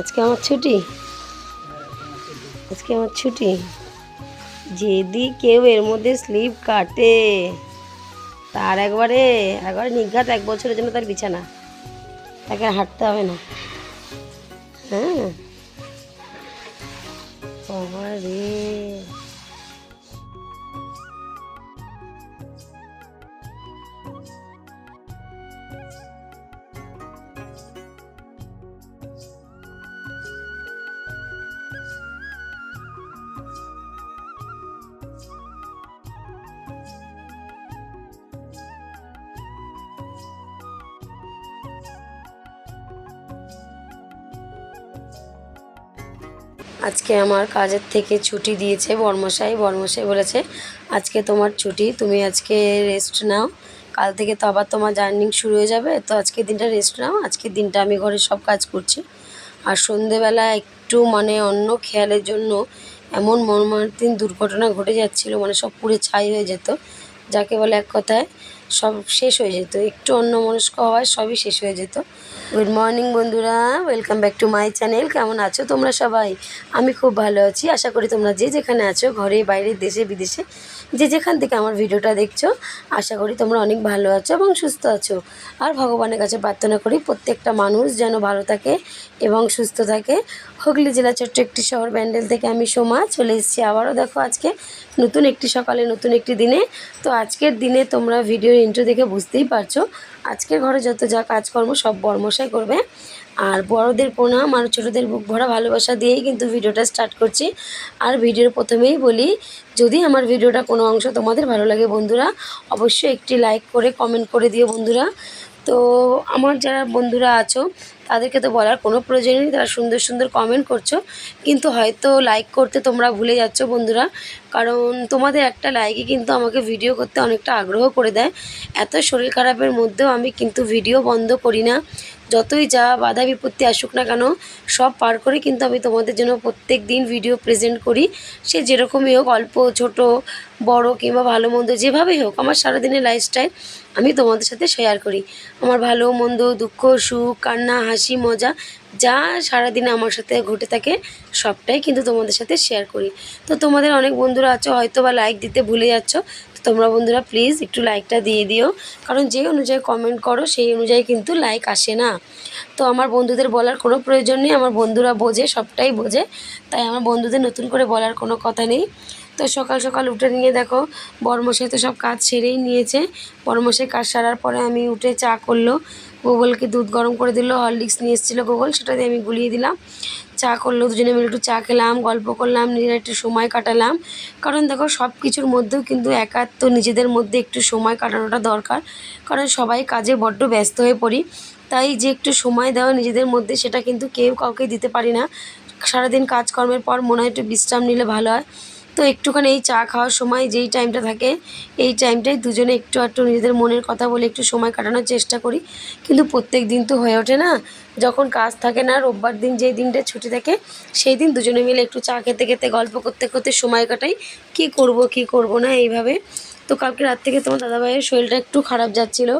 আজকে আমার ছুটি? আজকে আমার ছুটি? যদি কেউ এর মধ্যে স্লিপ কাটে, তার একবারে একবারে নিঘাত এক বছরের জন্য তার বিছানা। তাকে হাঁটতে হবে না। হ্যাঁ? রে আজকে আমার কাজের থেকে ছুটি দিয়েছে বর্মশাই। বর্মশাই বলেছে, আজকে তোমার ছুটি, তুমি আজকে রেস্ট নাও। কাল থেকে তো আবার তোমার জার্নি শুরু হয়ে যাবে। তো আজকে দিনটা রেস্ট নাও। আজকের দিনটা আমি ঘরে সব কাজ করছি। আর সন্ধেবেলা একটু মানে অন্য খেয়ালের জন্য এমন মর্মান্তিক দুর্ঘটনা ঘটে যাচ্ছিল মানে সব পুড়ে ছাই হয়ে যেত। যাকে বলে এক কথায়, সব শেষ হয়ে যেত। একটু অন্য মনস্ক হওয়ায় সবই শেষ হয়ে যেত। গুড মর্নিং বন্ধুরা welcome back to my channel কেমন আছো তোমরা সবাই? আমি খুব ভালো আছি। আশা করি তোমরা যে যেখানে আছো, ঘরে, বাইরে, দেশে, বিদেশে যে যেখান থেকে আমার ভিডিওটা দেখছ, আশা করি তোমরা অনেক ভালো আছো এবং সুস্থ আছো। আর ভগবানের কাছে প্রার্থনা করি প্রত্যেকটা মানুষ যেন ভালো থাকে এবং সুস্থ থাকে। হুগলি জেলা ছোট্ট একটি শহর ব্যান্ডেল থেকে আমি সোমা চলে এসেছি আবারও। দেখো আজকে নতুন একটি সকালে, নতুন একটি দিনে। তো আজকের দিনে তোমরা ভিডিওর ইন্ট্রো দেখে বুঝতেই পারছ। আজকের ঘরে যত যা কাজকর্ম সব বর্মশাই করবে। আর বড়দের প্রণাম আর ছোটোদের বুক ভরা ভালোবাসা দিয়েই কিন্তু ভিডিওটা স্টার্ট করছি। আর ভিডিওর প্রথমেই বলি, যদি আমার ভিডিওটা কোনো অংশ তোমাদের ভালো লাগে বন্ধুরা, অবশ্যই একটি লাইক করে কমেন্ট করে দিও বন্ধুরা। তো আমার যারা বন্ধুরা আছো, তাদেরকে তো বলার কোনো প্রয়োজন নেই, তারা সুন্দর সুন্দর কমেন্ট করছ। কিন্তু হয়তো লাইক করতে তোমরা ভুলে যাচ্ছ বন্ধুরা, কারণ তোমাদের একটা লাইকই কিন্তু আমাকে ভিডিও করতে অনেকটা আগ্রহ করে দেয়। এত শরীর খারাপের মধ্যেও আমি কিন্তু ভিডিও বন্ধ করি না। যতই যা বাধা বিপত্তি আসুক না কেন, সব পার করে কিন্তু আমি তোমাদের জন্য প্রত্যেক দিন ভিডিও প্রেজেন্ট করি। সে যেরকমই হোক, অল্প, ছোট, বড় কিংবা ভালো মন্দ, যেভাবেই হোক, আমার সারাদিনের লাইফস্টাইল আমি তোমাদের সাথে শেয়ার করি। আমার ভালো, মন্দ, দুঃখ, সুখ, কান্না, হাসি, মজা, যা সারাদিনে আমার সাথে ঘটে থাকে, সবটাই কিন্তু তোমাদের সাথে শেয়ার করি। তো তোমাদের অনেক বন্ধুরা আছো হয়তো বা লাইক দিতে ভুলে যাচ্ছ তোমরা বন্ধুরা প্লিজ একটু লাইকটা দিয়ে দিও। কারণ যে অনুযায়ী কমেন্ট করো, সেই অনুযায়ী কিন্তু লাইক আসে না। তো আমার বন্ধুদের বলার কোনো প্রয়োজন নেই। আমার বন্ধুরা বোঝে, সবটাই বোঝে। তাই আমার বন্ধুদের নতুন করে বলার কোনো কথা নেই। তো সকাল সকাল উঠে নিয়ে দেখো, বর্মশাই তো সব কাজ সেরেই নিয়েছে। বর্মশাই কাজ সারার পরে আমি উঠে চা করল। গোগলকে দুধ গরম করে দিল, হরলিক্স নিয়ে এসেছিল গোগল, সেটা দিয়ে আমি গুলিয়ে দিলাম। চা করল, দুজনে মিলে একটু চা খেলাম, গল্প করলাম, নিজেরা একটু সময় কাটালাম। কারণ দেখো, সব কিছুর মধ্যেও কিন্তু একাত্ম নিজেদের মধ্যে একটু সময় কাটানোটা দরকার। কারণ সবাই কাজে বড্ড ব্যস্ত হয়ে পড়ি। তাই যে একটু সময় দেওয়া নিজেদের মধ্যে, সেটা কিন্তু কেউ কাউকে দিতে পারি না। সারাদিন কাজকর্মের পর মনে হয় একটু বিশ্রাম নিলে ভালো হয়। তো একটুখানি এই চা খাওয়ার সময় যেই টাইমটা থাকে, এই টাইমটাই দুজনে একটু একটু নিজেদের মনের কথা বলে একটু সময় কাটানোর চেষ্টা করি। কিন্তু প্রত্যেক দিন তো হয়ে ওঠে না। যখন কাজ থাকে না রোববার দিন যেই দিনটা ছুটি থাকে, সেই দিন দুজনে মিলে একটু চা খেতে খেতে, গল্প করতে করতে সময় কাটাই। কি করব কি করব না এইভাবে। তো কালকে রাত থেকে তোমার দাদাভাইয়ের শরীরটা একটু খারাপ যাচ্ছিল।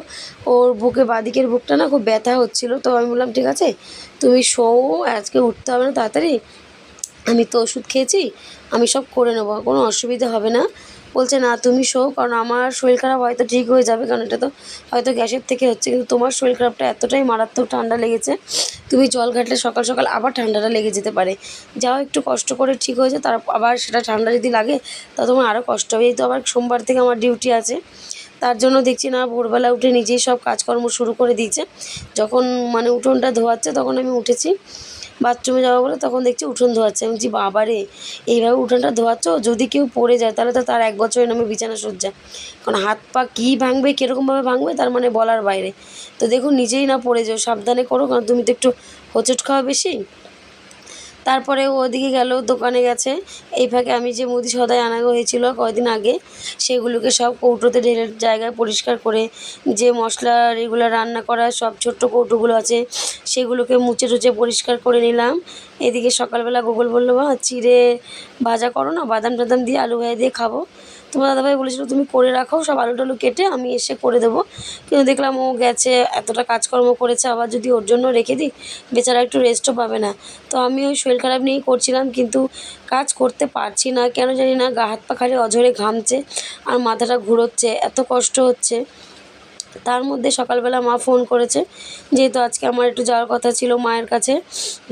ওর বুকে বাদিকের বুকটা না খুব ব্যথা হচ্ছিল। তো আমি বললাম, ঠিক আছে, তুমি শোও, আজকে উঠতে হবে না তাড়াতাড়ি। আমি তো ওষুধ খেয়েছি, আমি সব করে নেব, কোনো অসুবিধা হবে না। বলছে, না, তুমি শো কারণ আমার শরীর খারাপ হয়তো ঠিক হয়ে যাবে, কারণ এটা তো হয়তো গ্যাসের থেকে হচ্ছে, কিন্তু তোমার শরীর খারাপটা এতটাই মারাত্মক ঠান্ডা লেগেছে, তুমি জল ঘাটলে সকাল সকাল আবার ঠান্ডাটা লেগে যেতে পারে। যাও, একটু কষ্ট করে ঠিক হয়ে যায় তার আবার সেটা ঠান্ডা যদি লাগে, তা তোমার আরও কষ্ট হবে। এই তো আবার সোমবার থেকে আমার ডিউটি আছে। তার জন্য দেখছি, না, ভোরবেলা উঠে নিজেই সব কাজকর্ম শুরু করে দিয়েছে। যখন মানে উঠোনটা ধোয়াচ্ছে, তখন আমি উঠেছি। বাথরুমে যাব বলে তখন দেখছি উঠোন ধোয়াচ্ছে। আমি বলছি, বাবারে, এইভাবে উঠোনটা ধোয়াচ্ছ? যদি কেউ পড়ে যায়, তাহলে তো তার এক বছরের নামে বিছানা সজ্জা। কারণ হাত পা কী ভাঙবে কীরকমভাবে ভাঙবে, তার মানে বলার বাইরে। তো দেখুন, নিজেই না পড়ে যাও, সাবধানে করো, কারণ তুমি তো একটু হোঁচট খাওয়া বেশি। তারপরে ও ওদিকে গেল, দোকানে গেছে। এই ফাঁকে আমি যে মুদি সদাই আনা হয়েছিল কয়দিন আগে, সেগুলোকে সব কৌটোতে ঢেলে জায়গায় পরিষ্কার করে, যে মশলা এগুলো রান্না করা সব ছোট্ট কৌটোগুলো আছে, সেগুলোকে মুছে টুচে পরিষ্কার করে নিলাম। এদিকে সকালবেলা গোগল বলল বা চিড়ে ভাজা করো না, বাদাম টাদাম দিয়ে আলু ভাজা দিয়ে খাব। তোমার দাদাভাই বলেছিল, তুমি করে রাখো, সব আলু টালু কেটে আমি এসে করে দেবো। কিন্তু দেখলাম ও গেছে, এতটা কাজকর্ম করেছে, আবার যদি ওর জন্য রেখে দিই, বেচারা একটু রেস্টও পাবে না। তো আমি ওই শরীর খারাপ নিয়েই করছিলাম, কিন্তু কাজ করতে পারছি না। কেন জানি না, গা হাত পা খালি অঝরে ঘামছে, আর মাথাটা ঘুরোচ্ছে, এত কষ্ট হচ্ছে। তার মধ্যে সকালবেলা মা ফোন করেছে, যেহেতু আজকে আমার একটু যাওয়ার কথা ছিল মায়ের কাছে,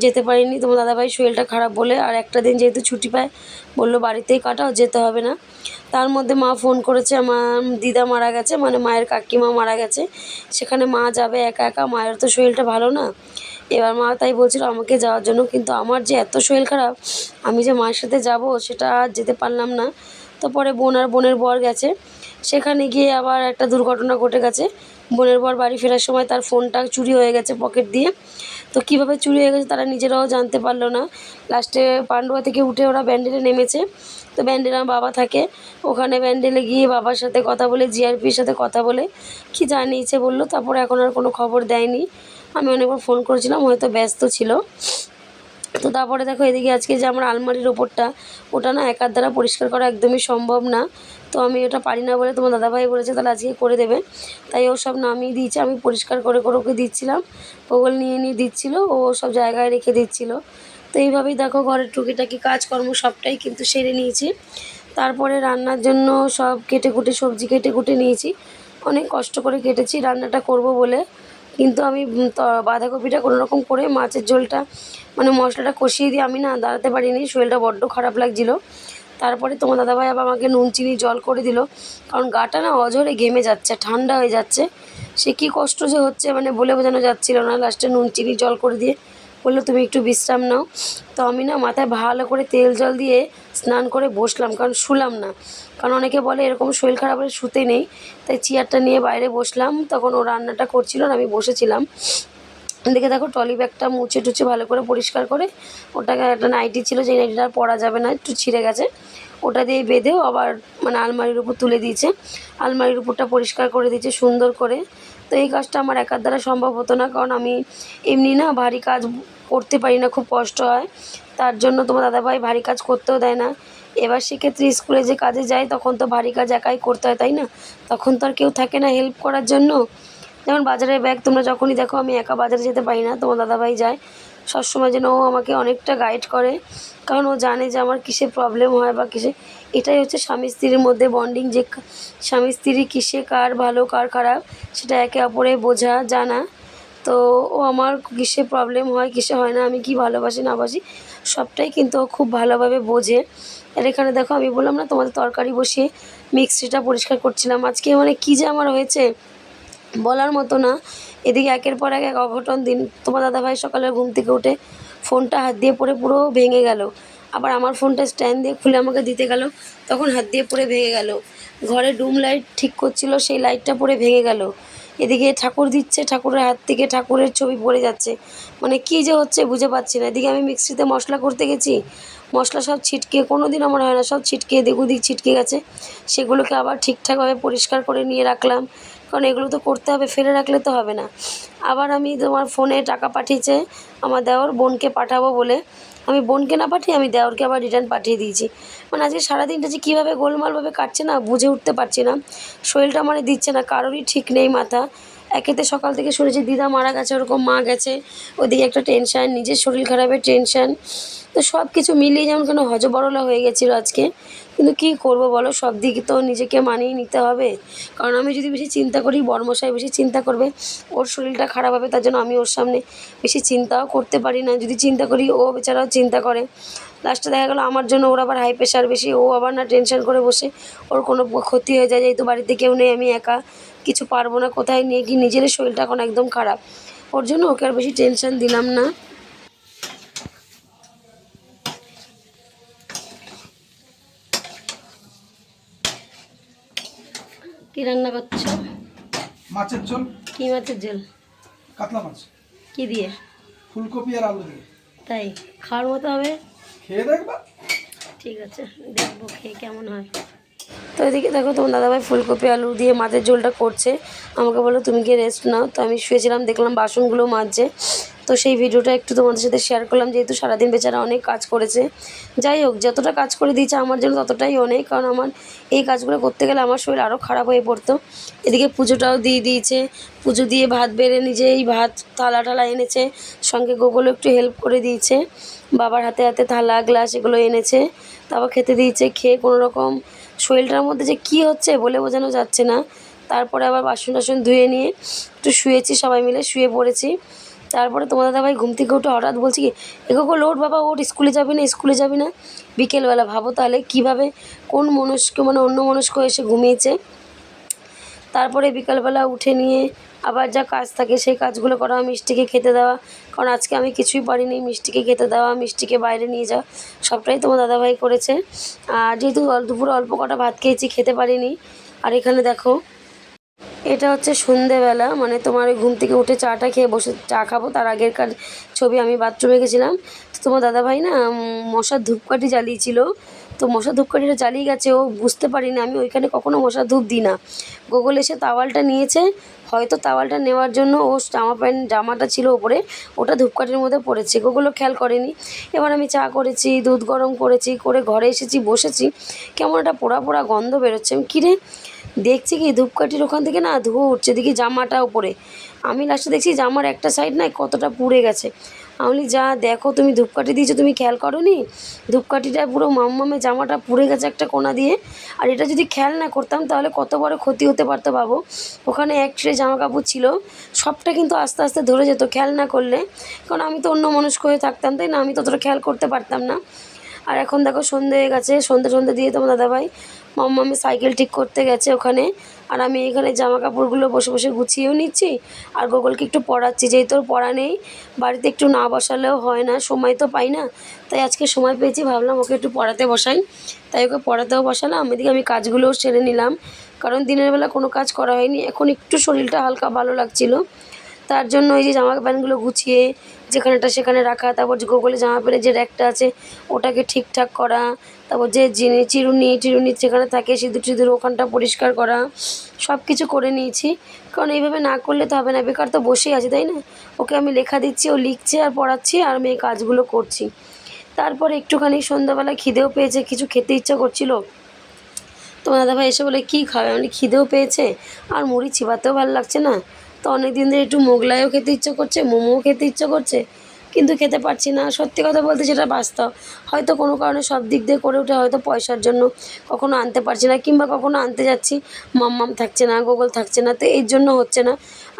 যেতে পারিনি, তোমার দাদাভাই শরীরটা খারাপ বলে, আর একটা দিন যেহেতু ছুটি পায়, বলল বাড়িতেই কাটাও, যেতে হবে না। তার মধ্যে মা ফোন করেছে, আমার দিদা মারা গেছে মানে মায়ের কাকিমা মারা গেছে, সেখানে মা যাবে একা একা, মায়ের তো শরীরটা ভালো না। এবার মা তাই বলছিল আমাকে যাওয়ার জন্য, কিন্তু আমার যে এত শরীর খারাপ, আমি যে মায়ের সাথে যাব, সেটা যেতে পারলাম না। তো পরে বোন আর বোনের বর গেছে সেখানে গিয়ে আবার একটা দুর্ঘটনা ঘটে গেছে। বোনের বর বাড়ি ফেরার সময় তার ফোনটা চুরি হয়ে গেছে পকেট দিয়ে। তো কীভাবে চুরি হয়ে গেছে তারা নিজেরাও জানতে পারল না। লাস্টে পান্ডুয়া থেকে উঠে ওরা ব্যান্ডেলে নেমেছে। তো ব্যান্ডেলে আমার বাবা থাকে। ওখানে ব্যান্ডেলে গিয়ে বাবার সাথে কথা বলে, জিআরপির সাথে কথা বলে। কি জানিয়েছে বলল, তারপরে এখন আর কোনো খবর দেয়নি। আমি অনেকবার ফোন করেছিলাম, হয়তো ব্যস্ত ছিল। তো তারপরে দেখো এদিকে আজকে যে আমার আলমারির ওপরটা, ওটা না একার দ্বারা পরিষ্কার করা একদমই সম্ভব না। তো আমি ওটা পারি না বলে তোমার দাদাভাই বলেছে, তাহলে আজকে করে দেবে। তাই ও সব নামিয়ে দিয়েছে, আমি পরিষ্কার করে করে ওকে দিচ্ছিলাম। ওগুলো নিয়ে নিয়ে দিচ্ছিল, ও সব জায়গায় রেখে দিচ্ছিল। তো এইভাবেই দেখো ঘরের টুকিটাকি কাজকর্ম সবটাই কিন্তু সেরে নিয়েছি। তারপরে রান্নার জন্য সব কেটে কুটে, সবজি কেটে কুটে নিয়েছি। অনেক কষ্ট করে কেটেছি, রান্নাটা করব বলে। কিন্তু আমি বাঁধাকপিটা কোনো রকম করে মাছের ঝোলটা মানে মশলাটা কষিয়ে দিয়ে আমি না দাঁড়াতে পারিনি, শরীরটা বড্ড খারাপ লাগছিল। তারপরে তোমার দাদাভাই আবার আমাকে নুন, চিনি, জল করে দিল, কারণ গাটা না অঝরে ঘেমে যাচ্ছে, ঠান্ডা হয়ে যাচ্ছে। সে কী কষ্ট যে হচ্ছে মানে বলে বোঝানো যাচ্ছিল না লাস্টে নুন, চিনি, জল করে দিয়ে বলল, তুমি একটু বিশ্রাম নাও। তো আমি না মাথায় ভালো করে তেল জল দিয়ে স্নান করে বসলাম, কারণ শুলাম না। কারণ অনেকে বলে এরকম শরীর খারাপ হলে শুতে নেই। তাই চেয়ারটা নিয়ে বাইরে বসলাম। তখন ও রান্নাটা করছিল আর আমি বসেছিলাম। দেখে দেখো টলি ব্যাগটা মুছে টুছে ভালো করে পরিষ্কার করে ওটাকে একটা নাইটি ছিল যে নাইটিটা আর পরা যাবে না, একটু ছিঁড়ে গেছে। ওটা দিয়ে বেঁধেও আবার মানে আলমারির উপর তুলে দিয়েছে। আলমারির উপরটা পরিষ্কার করে দিয়েছে সুন্দর করে। তো এই কাজটা আমার একার দ্বারা সম্ভব হতো না, কারণ আমি এমনি না ভারী কাজ করতে পারি না, খুব কষ্ট হয়। তার জন্য তোমার দাদাভাই ভারী কাজ করতেও দেয় না। এবার সেক্ষেত্রে স্কুলে যে কাজে যাই তখন তো ভারী কাজ একাই করতে হয়, তাই না? তখন তো আর কেউ থাকে না হেল্প করার জন্য। যেমন বাজারের ব্যাগ তোমরা যখনই দেখো, আমি একা বাজারে যেতে পারি না, তোমার দাদাভাই যায়। সবসময় যেন ও আমাকে অনেকটা গাইড করে, কারণ ও জানে যে আমার কিসে প্রবলেম হয় বা কিসে এটাই হচ্ছে স্বামী স্ত্রীর মধ্যে বন্ডিং যে স্বামী স্ত্রী কিসে কার ভালো, কার খারাপ, সেটা একে অপরে বোঝা, জানা। তো ও আমার কিসে প্রবলেম হয়, কিসে হয় না, আমি কি ভালোবাসি, না বাসি সবটাই কিন্তু ও খুব ভালোভাবে বোঝে। আর এখানে দেখো, আমি বললাম না, তোমাদের তরকারি বসিয়ে মিক্সিটা পরিষ্কার করছিলাম। আজকে মানে কী যে আমার হয়েছে, বলার মতো না। এদিকে একের পর এক এক অঘটন দিন। তোমার দাদাভাই সকালে ঘুম থেকে উঠে ফোনটা হাত দিয়ে পড়ে পুরো ভেঙে গেল। আবার আমার ফোনটা স্ট্যান্ড দিয়ে খুলে আমাকে দিতে গেল। তখন হাত দিয়ে পড়ে ভেঙে গেল। ঘরে ডুম লাইট ঠিক করছিল, সেই লাইটটা পড়ে ভেঙে গেল। এদিকে ঠাকুর দিচ্ছে, ঠাকুরের হাত থেকে ঠাকুরের ছবি পড়ে যাচ্ছে। মানে কী যে হচ্ছে বুঝে পাচ্ছি না। এদিকে আমি মিক্সিতে মশলা করতে গেছি। মশলা সব ছিটকে কোনো দিন আমার হয় না, সব ছিটকে এদিক ওদিক ছিটকে গেছে। সেগুলোকে আবার ঠিকঠাকভাবে পরিষ্কার করে নিয়ে রাখলাম। কারণ এগুলো তো করতে হবে, ফেলে রাখলে তো হবে না। আবার আমি তোমার ফোনে টাকা পাঠিয়েছে, আমার দেওর বোনকে পাঠাবো বলে। আমি বোনকে না পাঠিয়ে, আমি দেওরকে আবার রিটার্ন পাঠিয়ে দিয়েছি। মানে আজকে সারাদিনটা যে কীভাবে গোলমালভাবে কাটছে না, বুঝে উঠতে পারছি না। শরীরটা মানে দিচ্ছে না, কারোরই ঠিক নেই মাথা। একেতে সকাল থেকে শুনেছি, দিদা মারা গেছে, ওরকম মা গেছে। ওদিকে একটা টেনশান নিজের শরীর খারাপের টেনশান তো সব কিছু মিলিয়ে যেমন কেন হজবরলা হয়ে গেছিল আজকে। কিন্তু কী করব বলো? সব দিকে তো নিজেকে মানিয়ে নিতে হবে। কারণ আমি যদি বেশি চিন্তা করি বর্মশাই বেশি চিন্তা করবে, ওর শরীরটা খারাপ হবে, তার জন্য আমি ওর সামনে বেশি চিন্তাও করতে পারি না। যদি চিন্তা করি, ও বেচারাও চিন্তা করে। লাস্টে দেখা গেলো, আমার জন্য ওর আবার হাই প্রেশার বেশি, ও আবার না টেনশন করে বসে, ওর কোনো ক্ষতি হয়ে যায়, যেহেতু বাড়িতে কেউ নেই, আমি একা কিছু পারব না, কোথায় নিয়ে কি নিজের শরীরটা এখন একদম খারাপ। ওর জন্য ওকে আর বেশি টেনশন দিলাম না। কি রান্না করছ? মাছের ঝোল। কি মাছের ঝোল? কাতলা মাছ। কি দিয়ে? ফুলকপি আর আলু দিয়ে। তাই? খাওয়ার মতো হবে? খেয়ে দেখবা। ঠিক আছে দেখব খেয়ে কেমন হয়। তো এদিকে দেখো তোমার দাদাভাই ফুলকপি আলু দিয়ে মাছের ঝোলটা করছে। আমাকে বলো তুমি গিয়ে রেস্ট নাও। তো আমি শুয়েছিলাম দেখলাম বাসনগুলো মাজছে। তো সেই ভিডিওটা একটু তোমাদের সাথে শেয়ার করলাম, যেহেতু সারাদিন বেচারা অনেক কাজ করেছে। যাই হোক, যতটা কাজ করে দিয়েছে আমার জন্য ততটাই অনেক, কারণ আমার এই কাজগুলো করতে গেলে আমার শরীর আরও খারাপ হয়ে পড়তো। এদিকে পুজোটাও দিয়ে দিয়েছে, পুজো দিয়ে ভাত বেড়ে নিজেই ভাত থালা টালা এনেছে, সঙ্গে গোগলও একটু হেল্প করে দিয়েছে। বাবার হাতে হাতে থালা গ্লাস এগুলো এনেছে, তারপর খেতে দিয়েছে, খেয়ে কোনো রকম শরীরটার মধ্যে যে কী হচ্ছে বলে বোঝানো যাচ্ছে না। তারপরে আবার বাসন টাসন ধুয়ে নিয়ে একটু শুয়েছি, সবাই মিলে শুয়ে পড়েছি। তারপরে তোমার দাদাভাই ঘুম থেকে উঠে হঠাৎ বলছি কি এগো লোট বাবা ওর স্কুলে যাবি না, স্কুলে যাবি না? বিকেলবেলা, ভাবো তাহলে কীভাবে, কোন মনস্ক মানে অন্য মনস্ক এসে ঘুমিয়েছে? তারপরে বিকালবেলা উঠে নিয়ে আবার যা কাজ থাকে, সেই কাজগুলো করা মিষ্টিকে খেতে দেওয়া। কারণ আজকে আমি কিছুই পারিনি, মিষ্টিকে খেতে দেওয়া, মিষ্টিকে বাইরে নিয়ে যাওয়া, সবটাই তোমার দাদাভাই করেছে। আর যেহেতু দুপুরে অল্প কটা ভাত খেয়েছি, খেতে পারিনি। আর এখানে দেখো এটা হচ্ছে সন্ধেবেলা মানে তোমার ঘুম থেকে উঠে চাটা খেয়ে বসে চা খাব। তার আগেরকার ছবি আমি বাথরুমে গেছিলাম। তো তোমার দাদাভাই না মশার ধূপকাঠি জ্বালিয়েছিল। তো মশার ধূপকাঠিটা জ্বালিয়ে গেছে, ও বুঝতে পারিনি আমি ওইখানে কখনো মশার ধূপ দিই না। গোগল এসে তাওয়ালটা নিয়েছে, হয়তো তাওয়ালটা নেওয়ার জন্য ও জামা প্যান্ট, জামাটা ছিল ওপরে, ওটা ধূপকাঠির মধ্যে পড়েছে। গোগুলো খেয়াল করেনি। এবার আমি চা করেছি, দুধ গরম করেছি, করে ঘরে এসেছি, বসেছি। কেমন একটা পোড়া পোড়া গন্ধ বেরোচ্ছে। আমি কিরে দেখছি কি ধূপকাঠির ওখান থেকে না ধুয়ো উঠছে দেখি জামাটা ওপরে আমি লাস্টে দেখছি জামার একটা সাইড না কতটা পুড়ে গেছে। আমি যা দেখো, তুমি ধূপকাঠি দিয়েছ, তুমি খেয়াল করো নি ধূপকাঠিটা পুরো মাম্মামে জামাটা পুড়ে গেছে একটা কোনা দিয়ে। আর এটা যদি খেয়াল না করতাম, তাহলে কত বড় ক্ষতি হতে পারতো বাবু। ওখানে এক ট্রে জামা কাপড় ছিল। সবটা কিন্তু আস্তে আস্তে ধরে যেত, খেয়াল না করলে। কারণ আমি তো অন্য মনস্ক হয়ে থাকতাম, তাই না? আমি ততটা খেয়াল করতে পারতাম না। আর এখন দেখো সন্ধে হয়ে গেছে। সন্ধে সন্ধে দিয়ে তোমার দাদাভাই মাম্মামি সাইকেল ঠিক করতে গেছে ওখানে। আর আমি এখানে জামা কাপড়গুলো বসে বসে গুছিয়েও নিচ্ছি। আর গোগলকে একটু পড়াচ্ছি, যেহেতু ওর পড়া নেই। বাড়িতে একটু না বসালেও হয় না, সময় তো পাই না। তাই আজকে সময় পেয়েছি, ভাবলাম ওকে একটু পড়াতে বসাই। তাই ওকে পড়াতেও বসালাম, এদিকে আমি কাজগুলোও সেরে নিলাম। কারণ দিনের বেলা কোনো কাজ করা হয়নি, এখন একটু শরীরটা হালকা ভালো লাগছিল। তার জন্য এই যে জামা প্যান্টগুলো গুছিয়ে, যেখানেটা সেখানে রাখা, তারপর যে গোগলে জামা প্যান্টের যে র্যাকটা আছে, ওটাকে ঠিকঠাক করা তারপর যে জিনি চিরুনি টিরুনি যেখানে থাকে, সিঁদুর টিঁদুর, ওখানটা পরিষ্কার করা সব কিছু করে নিয়েছি। কারণ এইভাবে না করলে তো হবে না, বেকার তো বসেই আছে, তাই না? ওকে আমি লেখা দিচ্ছি, ও লিখছে আর পড়াচ্ছি, আর আমি এই কাজগুলো করছি। তারপর একটুখানি সন্ধ্যাবেলা খিদেও পেয়েছে, কিছু খেতে ইচ্ছা করছিল। তো দাদাভাই এসে বলে, কী খাবে? মানে খিদেও পেয়েছে, আর মুড়ি চিবাতেও ভালো লাগছে না। তো অনেক দিন ধরে একটু মোগলাইও খেতে ইচ্ছে করছে, মোমোও খেতে ইচ্ছে করছে কিন্তু খেতে পারছি না। সত্যি কথা বলতে সেটা বাস্তব, হয়তো কোনো কারণে সব দিক দিয়ে করে ওঠে হয়তো পয়সার জন্য কখনো আনতে পারছি না, কিংবা কখনো আনতে যাচ্ছি, মাম্মাম থাকছে না, গোগল থাকছে না, তো এর জন্য হচ্ছে না।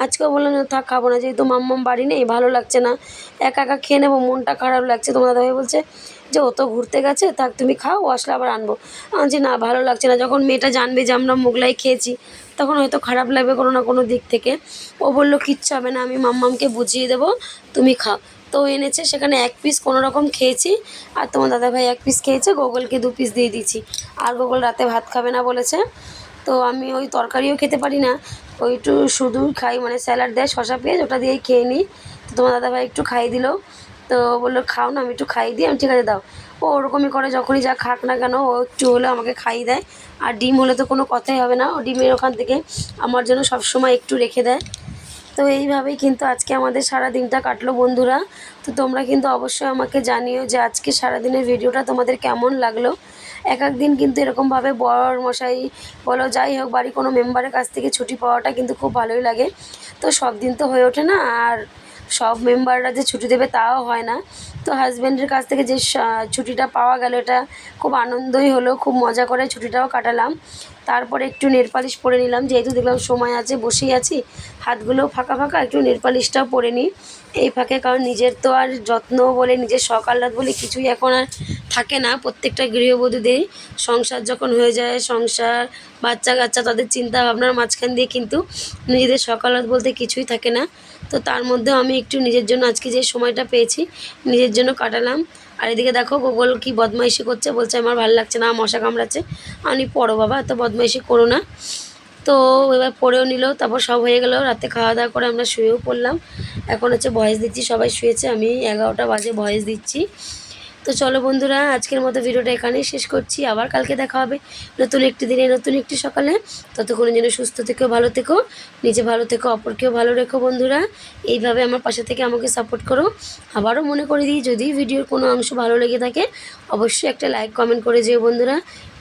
আজকেও বললাম না থাক, খাব না, যেহেতু মাম্মাম বাড়ি নেই, ভালো লাগছে না। একা একা খেয়ে নেব, মনটা খারাপ লাগছে। তোমার দাদাভাই বলছে, যে ও তো ঘুরতে গেছে, থাক, তুমি খাও আসলে আবার আনব। আমি না, ভালো লাগছে না। যখন মেয়েটা জানবে যে আমরা মোগলাই খেয়েছি, তখন হয়তো খারাপ লাগবে কোনো না কোনো দিক থেকে। ও বলল, কিচ্ছু হবে না, আমি মাম্মামকে বুঝিয়ে দেবো, তুমি খাও। তো এনেছে, সেখানে এক পিস কোনো রকম খেয়েছি। আর তোমার দাদাভাই এক পিস খেয়েছে, গোগলকে দু পিস দিয়ে দিয়েছি। আর গোগল রাতে ভাত খাবে না বলেছে। তো আমি ওই তরকারিও খেতে পারি না। ওই একটু শুধু খাই মানে স্যালাড দেয় শশা পেঁয়াজ, ওটা দিয়েই খেয়ে নিই। তো তোমার দাদাভাই একটু খাইয়ে দিলো। তো বলল, খাও না, আমি একটু খাইয়ে দিই, আমি ঠিক আছে, দাও। ও ওরকমই করে, যখনই যা খাক না কেন, ও একটু হলে আমাকে খাইয়ে দেয়। আর ডিম হলে তো কোনো কথাই হবে না। ও ডিমের ওখান থেকে আমার জন্য সবসময় একটু রেখে দেয়। তো এইভাবেই কিন্তু আজকে আমাদের সারা দিনটা কাটলো বন্ধুরা। তো তোমরা কিন্তু অবশ্যই আমাকে জানিও যে আজকে সারাদিনের ভিডিওটা তোমাদের কেমন লাগল। এক এক দিন কিন্তু এরকমভাবে বর মশাই বলো, যাই হোক বাড়ি কোনো মেম্বারের কাছ থেকে ছুটি পাওয়াটা কিন্তু খুব ভালোই লাগে। তো সব দিন তো হয়ে ওঠে না, আর সব মেম্বাররা যে ছুটি দেবে তাও হয় না। তো হাজব্যান্ডের কাছ থেকে যে ছুটিটা পাওয়া গেল, এটা খুব আনন্দই হলো, খুব মজা করে ছুটিটাও কাটালাম। তারপরে একটু নেল পালিশ পরে নিলাম। যেহেতু দেখলাম সময় আছে, বসেই আছি। হাতগুলো ফাঁকা ফাঁকা, একটু নেল পালিশটাও পরে নিই। এই ফাঁকে, কারণ নিজের তো আর যত্ন বলে, নিজের আহ্লাদ বলে কিছুই এখন আর থাকে না। প্রত্যেকটা গৃহবধূদেরই সংসার যখন হয়ে যায়, সংসার বাচ্চা কাচ্চা তাদের চিন্তা ভাবনার মাঝখান দিয়ে কিন্তু নিজেদের আহ্লাদ বলতে কিছুই থাকে না। তো তার মধ্যেও আমি একটু নিজের জন্য আজকে যে সময়টা পেয়েছি, নিজের জন্য কাটালাম। আর এদিকে দেখো গোগল কি বদমাইশি করছে, বলছে আমার ভালো লাগছে না, মশা কামড়াচ্ছে। আমি পড়ো বাবা, এত বদমাইশি করো না। তো এবার পড়েও নিল, তারপর সব হয়ে গেল, রাতে খাওয়া দাওয়া করে আমরা শুয়েও পড়লাম। এখন হচ্ছে ভয়েস দিচ্ছি, সবাই শুয়েছে, আমি এগারোটা বাজে ভয়েস দিচ্ছি। তো চলো বন্ধুরা, আজকের মতো ভিডিওটা এখানেই শেষ করছি। আবার কালকে দেখা হবে নতুন একটি দিনে, নতুন একটি সকালে। ততক্ষণের জন্য সুস্থ থেকো, ভালো থেকো, নিজে ভালো থেকো, অপরকেও ভালো রেখো বন্ধুরা। এইভাবে আমার পাশে থেকে আমাকে সাপোর্ট করো। আবারও মনে করে দিই, যদি ভিডিওর কোনো অংশ ভালো লেগে থাকে, অবশ্যই একটা লাইক কমেন্ট করে যেও বন্ধুরা।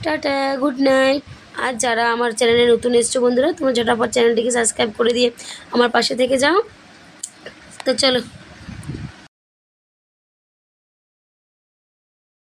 টাটা গুড নাইট আর যারা আমার চ্যানেলে নতুন এসছো বন্ধুরা, তোমরা ঝটাপট চ্যানেলটিকে সাবস্ক্রাইব করে দিয়ে আমার পাশে থেকে যাও। তো চলো।